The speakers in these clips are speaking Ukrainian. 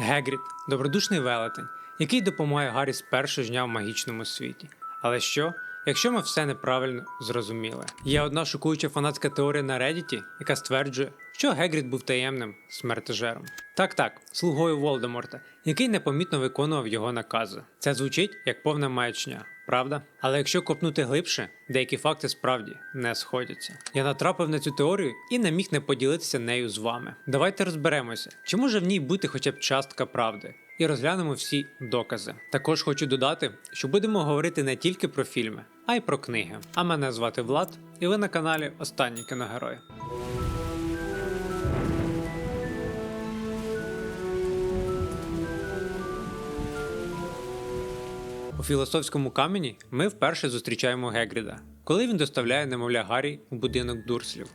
Гегрід добродушний велетень, який допомагає Гаррі з першого дня в магічному світі. Але що, якщо ми все неправильно зрозуміли? Є одна шокуюча фанатська теорія на Reddit, яка стверджує, що Гегрід був таємним смертежером. Так, так, слугою Волдеморта, який непомітно виконував його накази. Це звучить як повна маячня. Правда? Але якщо копнути глибше, деякі факти справді не сходяться. Я натрапив на цю теорію і не міг не поділитися нею з вами. Давайте розберемося, чи може в ній бути хоча б частка правди, і розглянемо всі докази. Також хочу додати, що будемо говорити не тільки про фільми, а й про книги. А мене звати Влад, і ви на каналі Останні кіногерої. У філософському камені ми вперше зустрічаємо Гегріда, коли він доставляє немовля Гаррі у будинок Дурслів.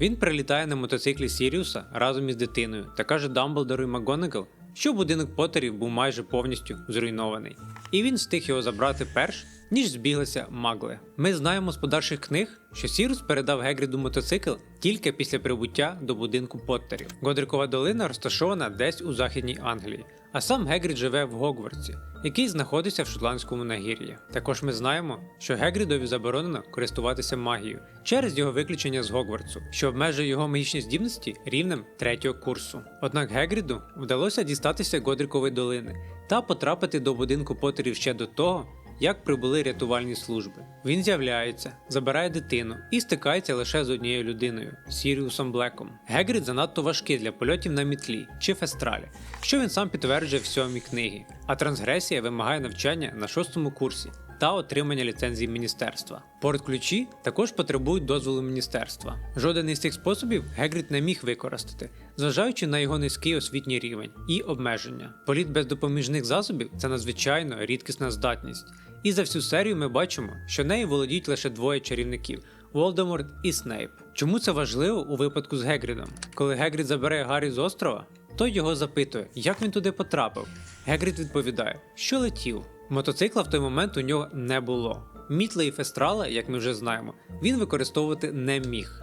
Він прилітає на мотоциклі Сіріуса разом із дитиною та каже Дамблдору і МакГонагал, що будинок Поттерів був майже повністю зруйнований, і він встиг його забрати перш, ніж збіглися магли. Ми знаємо з подальших книг, що Сірус передав Гегріду мотоцикл тільки після прибуття до будинку Поттерів. Годрикова долина розташована десь у західній Англії, а сам Гегрід живе в Гогвартсі, який знаходиться в шотландському нагір'ї. Також ми знаємо, що Гегрідові заборонено користуватися магією через його виключення з Гогвартсу, що обмежує його магічні здібності рівнем третього курсу. Однак Гегріду вдалося дістатися Годрикової долини та потрапити до будинку Поттерів ще до того, як прибули рятувальні служби. Він з'являється, забирає дитину і стикається лише з однією людиною Сіріусом Блеком. Гегрід занадто важкий для польотів на мітлі чи фестралі, що він сам підтверджує в сьомій книгі, а трансгресія вимагає навчання на шостому курсі. Та отримання ліцензії міністерства. Портключі також потребують дозволу міністерства. Жоден із цих способів Гегрід не міг використати, зважаючи на його низький освітній рівень і обмеження. Політ без допоміжних засобів це надзвичайно рідкісна здатність. І за всю серію ми бачимо, що нею володіють лише двоє чарівників Волдеморт і Снейп. Чому це важливо у випадку з Гегрідом? Коли Гегрід забере Гаррі з острова, той його запитує, як він туди потрапив. Гегрід відповідає, що летів. Мотоцикла в той момент у нього не було. Мітли і фестрала, як ми вже знаємо, він використовувати не міг.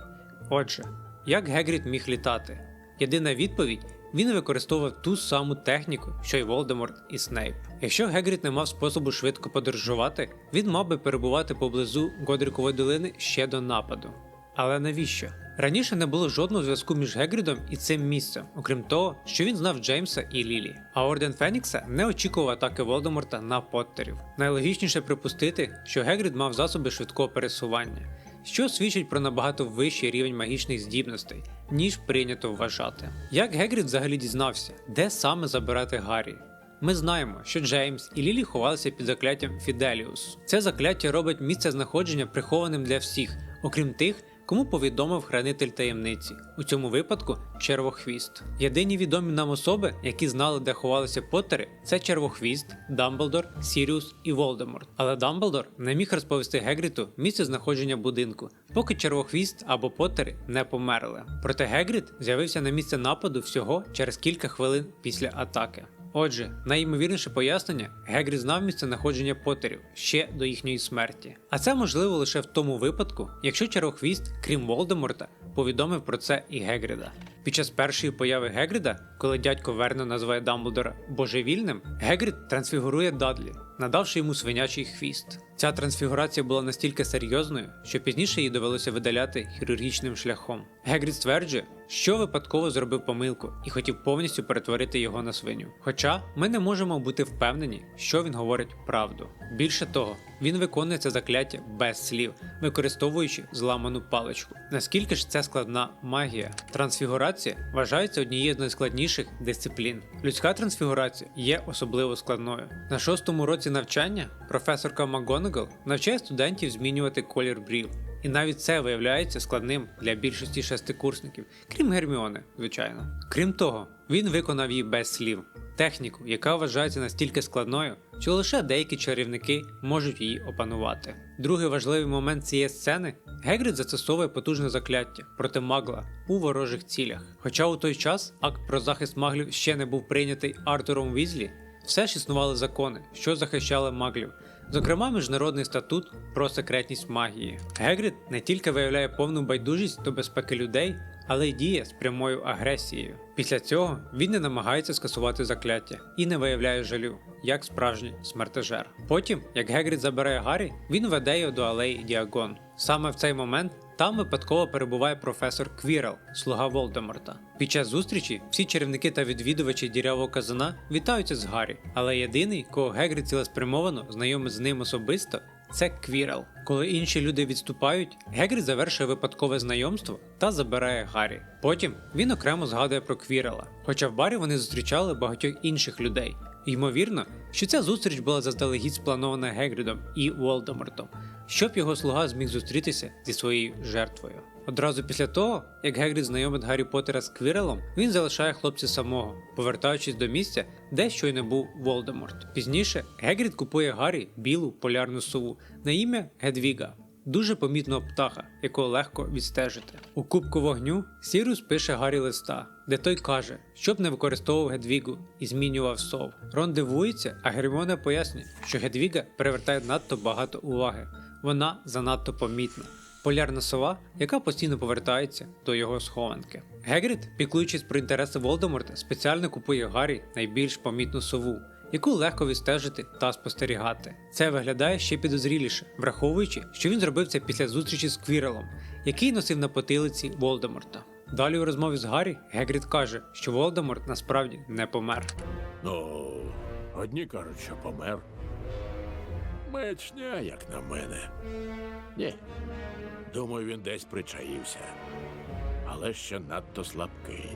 Отже, як Гегрід міг літати? Єдина відповідь він використовував ту саму техніку, що й Волдеморт і Снейп. Якщо Гегрід не мав способу швидко подорожувати, він мав би перебувати поблизу Годрікової долини ще до нападу. Але навіщо? Раніше не було жодного зв'язку між Гегрідом і цим місцем, окрім того, що він знав Джеймса і Лілі. А Орден Фенікса не очікував атаки Волдеморта на Поттерів. Найлогічніше припустити, що Гегрід мав засоби швидкого пересування, що свідчить про набагато вищий рівень магічних здібностей, ніж прийнято вважати. Як Гегрід взагалі дізнався, де саме забирати Гаррі? Ми знаємо, що Джеймс і Лілі ховалися під закляттям Фіделіус. Це закляття робить місце знаходження прихованим для всіх, окрім тих, кому повідомив хранитель таємниці. У цьому випадку червохвіст. Єдині відомі нам особи, які знали, де ховалися Поттери, це червохвіст, Дамблдор, Сіріус і Волдеморт. Але Дамблдор не міг розповісти Гегріту місце знаходження будинку, поки червохвіст або Поттери не померли. Проте Гегріт з'явився на місце нападу всього через кілька хвилин після атаки. Отже, найімовірніше пояснення Гегрід знав місце знаходження Поттерів ще до їхньої смерті. А це можливо лише в тому випадку, якщо Червохвіст, крім Волдеморта, повідомив про це і Гегріда. Під час першої появи Гегріда, коли дядько Верно називає Дамблдора божевільним, Гегрід трансфігурує Дадлі, надавши йому свинячий хвіст. Ця трансфігурація була настільки серйозною, що пізніше її довелося видаляти хірургічним шляхом. Гегрід стверджує, що випадково зробив помилку і хотів повністю перетворити його на свиню. Хоча ми не можемо бути впевнені, що він говорить правду. Більше того, він виконує це закляття без слів, використовуючи зламану паличку. Наскільки ж це складна магія? Трансфігурація вважається однією з найскладніших дисциплін. Людська трансфігурація є особливо складною. На шостому році навчання професорка МакГонагал навчає студентів змінювати колір брів. І навіть це виявляється складним для більшості шестикурсників, крім Герміони, звичайно. Крім того, він виконав її без слів, техніку, яка вважається настільки складною, що лише деякі чарівники можуть її опанувати. Другий важливий момент цієї сцени Гегрід застосовує потужне закляття проти магла у ворожих цілях. Хоча у той час акт про захист маглів ще не був прийнятий Артуром Візлі, все ж існували закони, що захищали маглів. Зокрема, міжнародний статут про секретність магії. Гегрід не тільки виявляє повну байдужість до безпеки людей, але й діє з прямою агресією. Після цього він не намагається скасувати закляття і не виявляє жалю, як справжній смертежер. Потім, як Гегрід забирає Гаррі, він веде його до алеї Діагон. Саме в цей момент там випадково перебуває професор Квірел, слуга Волдеморта. Під час зустрічі всі чарівники та відвідувачі дірявого казана вітаються з Гаррі, але єдиний, кого Гегрід цілеспрямовано знайомий з ним особисто, це Квірел. Коли інші люди відступають, Гегрід завершує випадкове знайомство та забирає Гаррі. Потім він окремо згадує про Квірела, хоча в барі вони зустрічали багатьох інших людей. Ймовірно, що ця зустріч була заздалегідь спланована Гегрідом і Волдемортом, щоб його слуга зміг зустрітися зі своєю жертвою. Одразу після того, як Гегрід знайомить Гаррі Поттера з Квірелом, він залишає хлопця самого, повертаючись до місця, де щойно був Волдеморт. Пізніше Гегрід купує Гаррі білу полярну сову на ім'я Гедвіга. Дуже помітного птаха, якого легко відстежити. У кубку вогню Сірус пише Гаррі листа, де той каже, щоб не використовував Гедвігу і змінював сов. Рон дивується, а Герміона пояснює, що Гедвіга привертає надто багато уваги. Вона занадто помітна. Полярна сова, яка постійно повертається до його схованки. Гегрід, піклуючись про інтереси Волдеморта, спеціально купує Гаррі найбільш помітну сову, яку легко відстежити та спостерігати. Це виглядає ще підозріліше, враховуючи, що він зробив це після зустрічі з Квірелом, який носив на потилиці Волдеморта. Далі у розмові з Гаррі Гегрід каже, що Волдеморт насправді не помер. Ну, одні кажуть, що помер. Мечня, як на мене. Ні. Думаю, він десь причаївся. Але ще надто слабкий.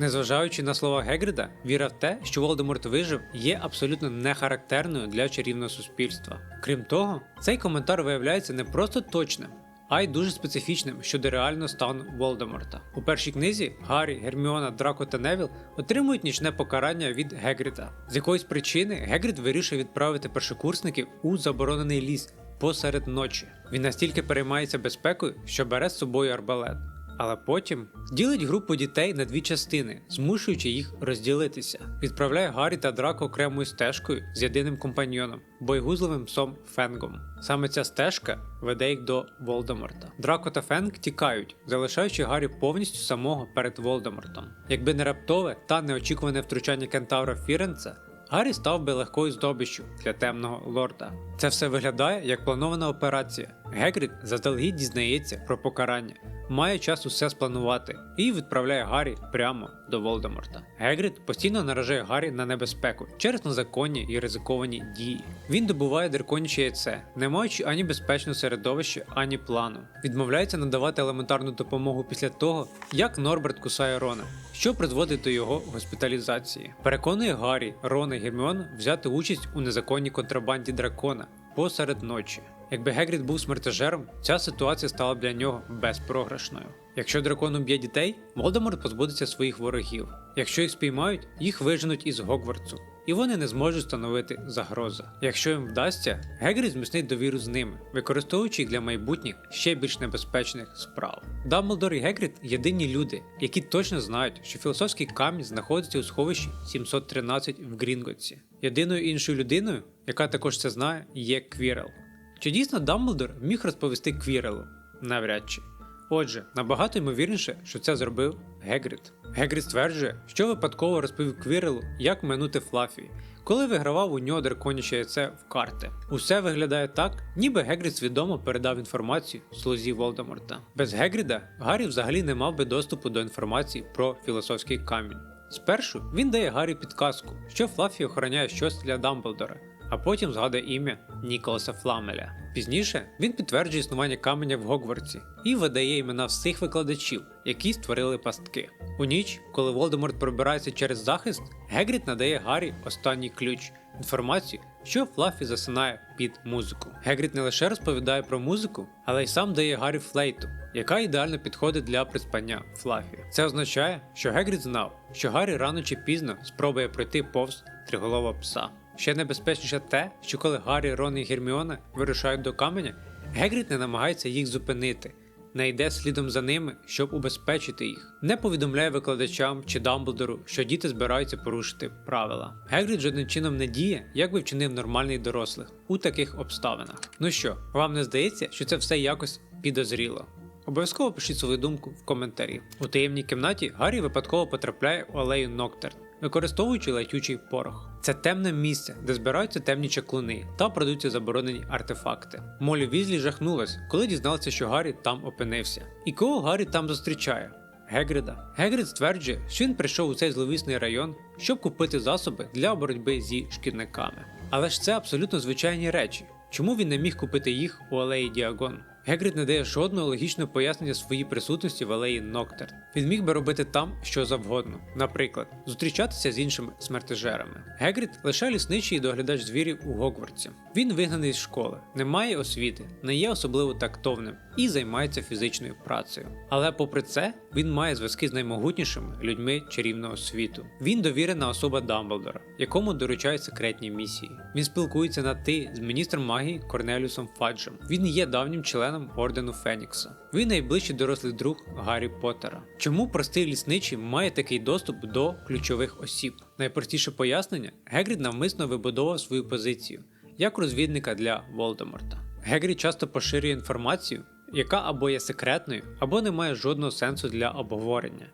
Незважаючи на слова Гегрида, віра в те, що Волдеморт вижив, є абсолютно нехарактерною для чарівного суспільства. Крім того, цей коментар виявляється не просто точним, а й дуже специфічним щодо реального стану Волдеморта. У першій книзі Гаррі, Герміона, Драко та Невіл отримують нічне покарання від Гегріда. З якоїсь причини Гегрід вирішує відправити першокурсників у заборонений ліс посеред ночі. Він настільки переймається безпекою, що бере з собою арбалет. Але потім ділить групу дітей на дві частини, змушуючи їх розділитися. Відправляє Гаррі та Драко окремою стежкою з єдиним компаньйоном бойгузливим псом Фенгом. Саме ця стежка веде їх до Волдеморта. Драко та Фенг тікають, залишаючи Гаррі повністю самого перед Волдемортом. Якби не раптове та неочікуване втручання кентавра Фіренца, Гаррі став би легкою здобиччю для темного лорда. Це все виглядає як планована операція. Гегрід заздалегідь дізнається про покарання, має час усе спланувати і відправляє Гаррі прямо до Волдеморта. Гегрід постійно наражає Гаррі на небезпеку через незаконні і ризиковані дії. Він добуває драконяче яйце, не маючи ані безпечного середовища, ані плану. Відмовляється надавати елементарну допомогу після того, як Норберт кусає Рона, що призводить до його госпіталізації. Переконує Гаррі, Рона і Герміону взяти участь у незаконній контрабанді дракона посеред ночі. Якби Гегрід був смертежером, ця ситуація стала б для нього безпрограшною. Якщо дракон уб'є дітей, Волдеморт позбудеться своїх ворогів. Якщо їх спіймають, їх виженуть із Гогвартсу, і вони не зможуть становити загрози. Якщо їм вдасться, Гегрід зміцнить довіру з ними, використовуючи їх для майбутніх ще більш небезпечних справ. Дамблдор і Гегрід єдині люди, які точно знають, що філософський камінь знаходиться у сховищі 713 в Грінготсі. Єдиною іншою людиною, яка також це знає, є Квірел. Чи дійсно Дамблдор міг розповісти Квірелу? Навряд чи. Отже, набагато ймовірніше, що це зробив Гегрід. Гегрід стверджує, що випадково розповів Квірелу, як минути Флафі, коли вигравав у нього драконяче яйце в карти. Усе виглядає так, ніби Гегрід свідомо передав інформацію слузі Волдеморта. Без Гегріда Гаррі взагалі не мав би доступу до інформації про філософський камінь. Спершу він дає Гаррі підказку, що Флафі охороняє щось для Дамблдора, а потім згадує ім'я Ніколаса Фламеля. Пізніше він підтверджує існування каменя в Гогвартсі і видає імена всіх викладачів, які створили пастки. У ніч, коли Волдеморт пробирається через захист, Гегрід надає Гаррі останній ключ інформацію, що Флафі засинає під музику. Гегрід не лише розповідає про музику, але й сам дає Гаррі флейту, яка ідеально підходить для приспання Флафі. Це означає, що Гегрід знав, що Гаррі рано чи пізно спробує пройти повз триголового пса. Ще небезпечніше те, що коли Гаррі, Рон і Герміона вирушають до каменя, Гегрід не намагається їх зупинити, не йде слідом за ними, щоб убезпечити їх, не повідомляє викладачам чи Дамблдору, що діти збираються порушити правила. Гегрід жодним чином не діє, як би вчинив нормальний дорослих у таких обставинах. Ну що, вам не здається, що це все якось підозріло? Обов'язково пишіть свою думку в коментарі. У таємній кімнаті Гаррі випадково потрапляє у алею Ноктер, використовуючи летючий порох. Це темне місце, де збираються темні чаклуни та продаються заборонені артефакти. Молі Візлі жахнулась, коли дізналася, що Гаррі там опинився. І кого Гаррі там зустрічає? Гегрида. Гегрид стверджує, що він прийшов у цей зловісний район, щоб купити засоби для боротьби зі шкідниками. Але ж це абсолютно звичайні речі. Чому він не міг купити їх у алеї Діагон? Гегрид не дає жодного логічного пояснення своїй присутності в алеї Ноктер. Він міг би робити там що завгодно, наприклад, зустрічатися з іншими смертежерами. Гегрид лише лісничий і доглядач звірів у Гогвартсі. Він вигнаний з школи, не має освіти, не є особливо тактовним і займається фізичною працею. Але попри це, він має зв'язки з наймогутнішими людьми чарівного світу. Він довірена особа Дамблдора, якому доручають секретні місії. Він спілкується на ти з міністром магії Корнеліусом Фаджем. Він є давнім членом ордену Фенікса. Він найближчий дорослий друг Гаррі Поттера. Чому простий лісничий має такий доступ до ключових осіб? Найпростіше пояснення: Гегрід навмисно вибудовував свою позицію як розвідника для Волдеморта. Гегрід часто поширює інформацію, яка або є секретною, або не має жодного сенсу для обговорення.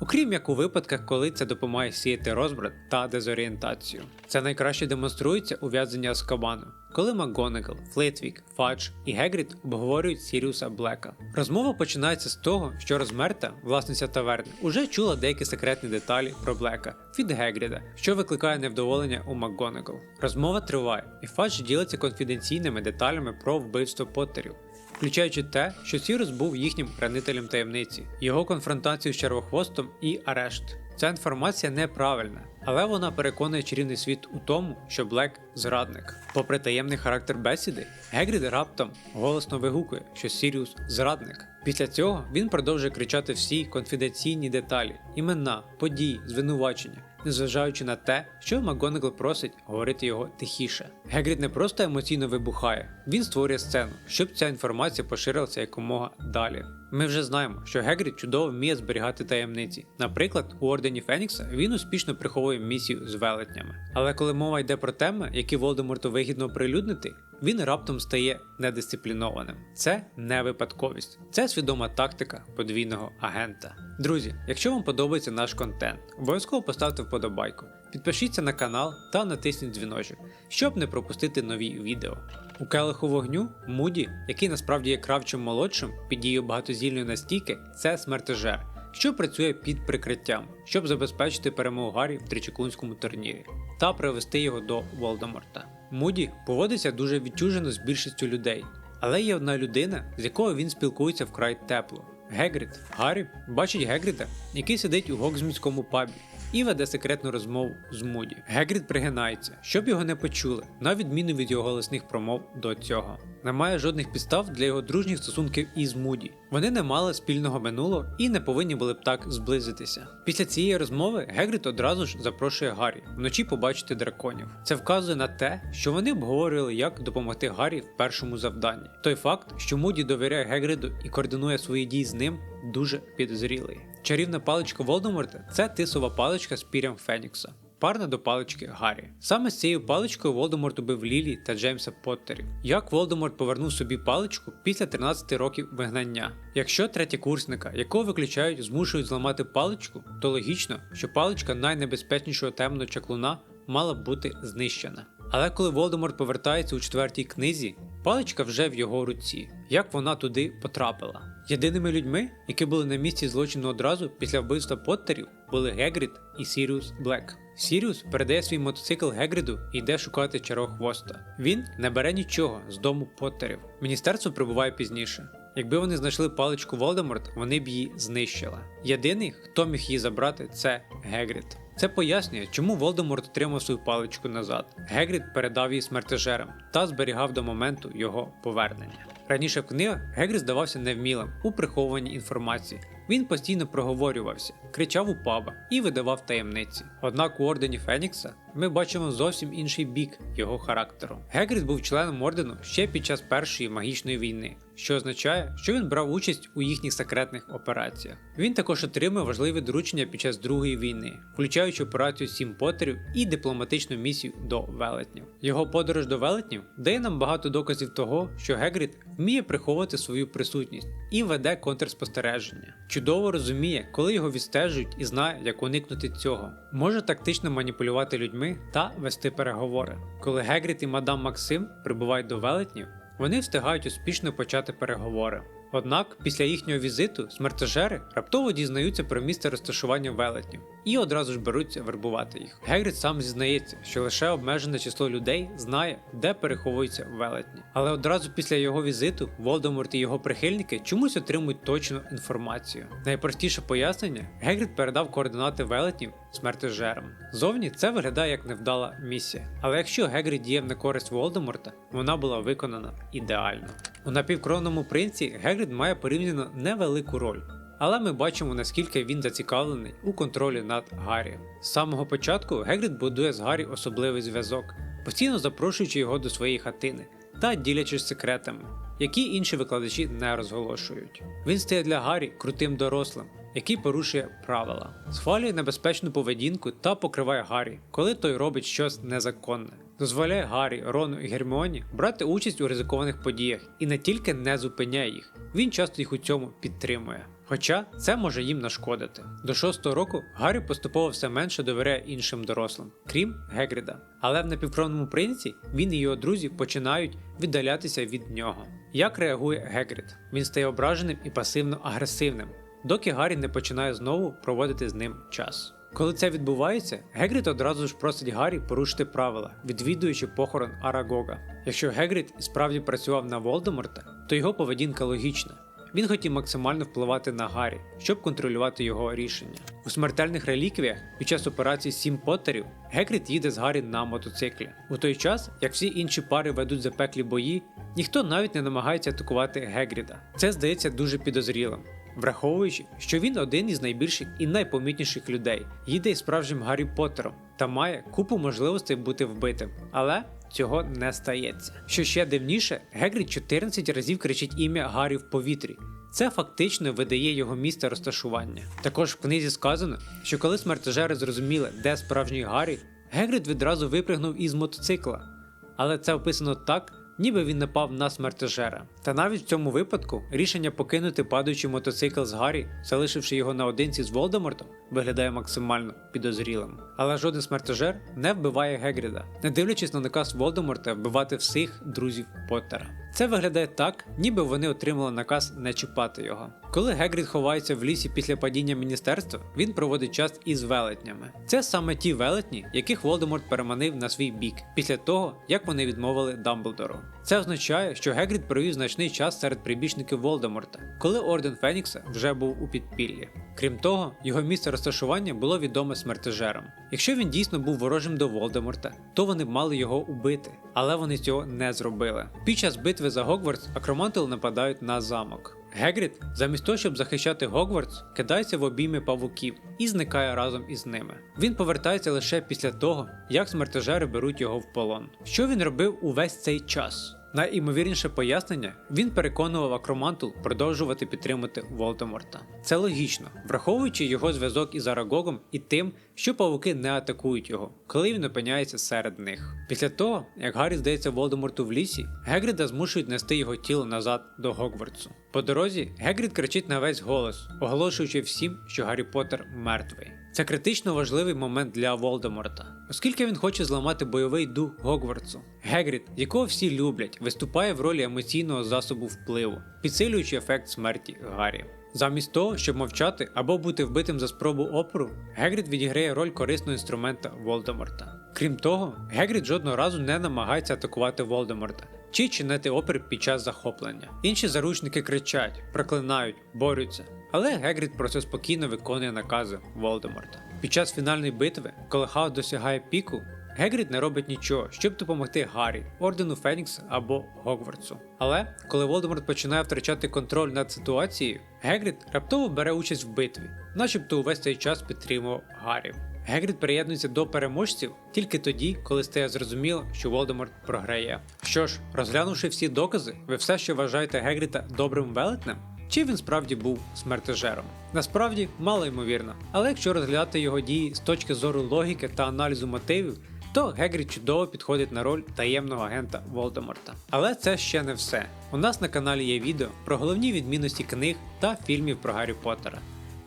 Окрім як у випадках, коли це допомагає сіяти розбрат та дезорієнтацію. Це найкраще демонструється у в'язанні Аскабану, коли МакГонагал, Флитвік, Фадж і Гегрід обговорюють Сіріуса Блека. Розмова починається з того, що Розмерта, власниця таверни, уже чула деякі секретні деталі про Блека від Гегріда, що викликає невдоволення у МакГонагал. Розмова триває, і Фадж ділиться конфіденційними деталями про вбивство Поттерів включаючи те, що Сірус був їхнім хранителем таємниці, його конфронтацію з червохвостом і арешт. Ця інформація неправильна, але вона переконує чарівний світ у тому, що Блек зрадник. Попри таємний характер бесіди, Гегрід раптом голосно вигукує, що Сіріус зрадник. Після цього він продовжує кричати всі конфіденційні деталі, імена, події, звинувачення. Незважаючи на те, що МакГонагал просить говорити його тихіше. Гегрід не просто емоційно вибухає, він створює сцену, щоб ця інформація поширилася якомога далі. Ми вже знаємо, що Гегрід чудово вміє зберігати таємниці. Наприклад, у Ордені Фенікса він успішно приховує місію з велетнями. Але коли мова йде про теми, які Волдеморту вигідно прилюднити, він раптом стає недисциплінованим. Це не випадковість, це свідома тактика подвійного агента. Друзі, якщо вам подобається наш контент, обов'язково поставте вподобайку, підпишіться на канал та натисніть дзвіночок, щоб не пропустити нові відео. У келиху вогню Муді, який насправді є кравчим молодшим під дією багатозільної настійки, це смертежер, що працює під прикриттям, щоб забезпечити перемогу Гаррі в тричекунському турнірі та привести його до Волдеморта. Муді поводиться дуже відчужено з більшістю людей, але є одна людина, з якою він спілкується вкрай тепло. Гегрід. Гаррі бачить Гегріда, який сидить у Гоксмітському пабі і веде секретну розмову з Муді. Гегрід пригинається, щоб його не почули, на відміну від його голосних промов до цього. Немає жодних підстав для його дружніх стосунків із Муді. Вони не мали спільного минулого і не повинні були б так зблизитися. Після цієї розмови Гегрід одразу ж запрошує Гаррі вночі побачити драконів. Це вказує на те, що вони обговорювали, як допомогти Гаррі в першому завданні. Той факт, що Муді довіряє Гегриду і координує свої дії з ним, дуже підозрілий. Чарівна паличка Волдеморта це тисова паличка з пір'ям Фенікса. Парна до палички Гаррі. Саме з цією паличкою Волдеморт убив Лілі та Джеймса Поттерів. Як Волдеморт повернув собі паличку після 13 років вигнання? Якщо третєкурсника, якого виключають, змушують зламати паличку, то логічно, що паличка найнебезпечнішого темного чаклуна мала б бути знищена. Але коли Волдеморт повертається у четвертій книзі, паличка вже в його руці. Як вона туди потрапила? Єдиними людьми, які були на місці злочину одразу після вбивства Поттерів, були Гегрід і Сіріус Блек. Сіріус передає свій мотоцикл Гегріду і йде шукати чарохвоста. Він не бере нічого з дому Поттерів. Міністерство прибуває пізніше. Якби вони знайшли паличку Волдеморт, вони б її знищили. Єдиний, хто міг її забрати, це Гегрід. Це пояснює, чому Волдеморт отримав свою паличку назад. Гегрід передав її смертежерам та зберігав до моменту його повернення. Раніше в книгах Гегрі здавався невмілим у приховуванні інформації. Він постійно проговорювався, кричав у паба і видавав таємниці. Однак у ордені Фенікса ми бачимо зовсім інший бік його характеру. Гегрід був членом ордену ще під час першої магічної війни, що означає, що він брав участь у їхніх секретних операціях. Він також отримав важливі доручення під час Другої війни, включаючи операцію Сім Поттерів і дипломатичну місію до велетнів. Його подорож до велетнів дає нам багато доказів того, що Гегрід вміє приховувати свою присутність і веде контрспостереження. Чудово розуміє, коли його відстежують і знає, як уникнути цього. Може тактично маніпулювати людьми та вести переговори. Коли Гегріт і мадам Максим прибувають до велетнів, вони встигають успішно почати переговори. Однак після їхнього візиту смертежери раптово дізнаються про місце розташування велетнів і одразу ж беруться вербувати їх. Гегрід сам зізнається, що лише обмежене число людей знає, де переховуються велетні. Але одразу після його візиту Волдеморт і його прихильники чомусь отримують точну інформацію. Найпростіше пояснення Гегрід передав координати велетнів смертежерам. Зовні це виглядає як невдала місія. Але якщо Гегрід діяв на користь Волдеморта, вона була виконана ідеально. У напівкровному принці Гегрід має порівняно невелику роль. Але ми бачимо, наскільки він зацікавлений у контролі над Гаррі. З самого початку Гегрід будує з Гаррі особливий зв'язок, постійно запрошуючи його до своєї хатини та ділячись секретами, які інші викладачі не розголошують. Він стає для Гаррі крутим дорослим, який порушує правила, схвалює небезпечну поведінку та покриває Гаррі, коли той робить щось незаконне. Дозволяє Гаррі, Рону і Герміоні брати участь у ризикованих подіях і не тільки не зупиняє їх, він часто їх у цьому підтримує. Хоча це може їм нашкодити. До шостого року Гаррі поступово все менше довіряє іншим дорослим, крім Гегріда. Але в напівкровному принці він і його друзі починають віддалятися від нього. Як реагує Гегрід? Він стає ображеним і пасивно агресивним, доки Гаррі не починає знову проводити з ним час. Коли це відбувається, Гегрід одразу ж просить Гаррі порушити правила, відвідуючи похорон Арагога. Якщо Гегрід і справді працював на Волдеморта, то його поведінка логічна. Він хотів максимально впливати на Гаррі, щоб контролювати його рішення. У смертельних реліквіях під час операції Сім Поттерів Гегрід їде з Гаррі на мотоциклі. У той час, як всі інші пари ведуть запеклі бої, ніхто навіть не намагається атакувати Гегріда. Це здається дуже підозрілим. Враховуючи, що він один із найбільших і найпомітніших людей, їде із справжнім Гаррі Поттером та має купу можливостей бути вбитим, але цього не стається. Що ще дивніше, Гегрід 14 разів кричить ім'я Гаррі в повітрі. Це фактично видає його місце розташування. Також в книзі сказано, що коли смертежери зрозуміли, де справжній Гаррі, Гегрід відразу випригнув із мотоцикла. Але це описано так, ніби він напав на смертежера. Та навіть в цьому випадку рішення покинути падаючий мотоцикл з Гаррі, залишивши його наодинці з Волдемортом, виглядає максимально підозрілим. Але жоден смертежер не вбиває Гегріда, не дивлячись на наказ Волдеморта вбивати всіх друзів Поттера. Це виглядає так, ніби вони отримали наказ не чіпати його. Коли Гегрід ховається в лісі після падіння міністерства, він проводить час із велетнями. Це саме ті велетні, яких Волдеморт переманив на свій бік після того, як вони відмовили Дамблдору. Це означає, що Гегрід провів значний час серед прибічників Волдеморта, коли орден Фенікса вже був у підпіллі. Крім того, його місце розташування було відоме смертежерам. Якщо він дійсно був ворожим до Волдеморта, то вони б мали його убити, але вони цього не зробили. Під час битви за Гогвартс акромантили нападають на замок. Гегрід, замість того, щоб захищати Гогвартс, кидається в обійми павуків і зникає разом із ними. Він повертається лише після того, як смертежери беруть його в полон. Що він робив увесь цей час? Найімовірніше пояснення він переконував Акромантул продовжувати підтримувати Волдеморта. Це логічно, враховуючи його зв'язок із Арагогом і тим, що павуки не атакують його, коли він опиняється серед них. Після того, як Гаррі здається Волдеморту в лісі, Гегріда змушують нести його тіло назад до Гогвартсу. По дорозі Гегрід кричить на весь голос, оголошуючи всім, що Гаррі Поттер мертвий. Це критично важливий момент для Волдеморта, оскільки він хоче зламати бойовий дух Гогвартсу. Гегрід, якого всі люблять, виступає в ролі емоційного засобу впливу, підсилюючи ефект смерті Гаррі. Замість того, щоб мовчати або бути вбитим за спробу опору, Гегрід відіграє роль корисного інструмента Волдеморта. Крім того, Гегрід жодного разу не намагається атакувати Волдеморта чи чинити опір під час захоплення. Інші заручники кричать, проклинають, борються. Але Гегрід просто спокійно виконує накази Волдеморта. Під час фінальної битви, коли хаос досягає піку, Гегрід не робить нічого, щоб допомогти Гаррі, Ордену Фенікса або Гогвартсу. Але коли Волдеморт починає втрачати контроль над ситуацією, Гегрід раптово бере участь в битві, начебто увесь цей час підтримував Гаррі. Гегрід приєднується до переможців тільки тоді, коли стає зрозуміло, що Волдеморт програє. Що ж, розглянувши всі докази, ви все ще вважаєте Гегріта добрим велетнем? Чи він справді був смертежером? Насправді мало ймовірно, але якщо розглядати його дії з точки зору логіки та аналізу мотивів, то Гегрід чудово підходить на роль таємного агента Волдеморта. Але це ще не все. У нас на каналі є відео про головні відмінності книг та фільмів про Гаррі Поттера.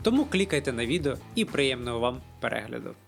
Тому клікайте на відео і приємного вам parejas los dos.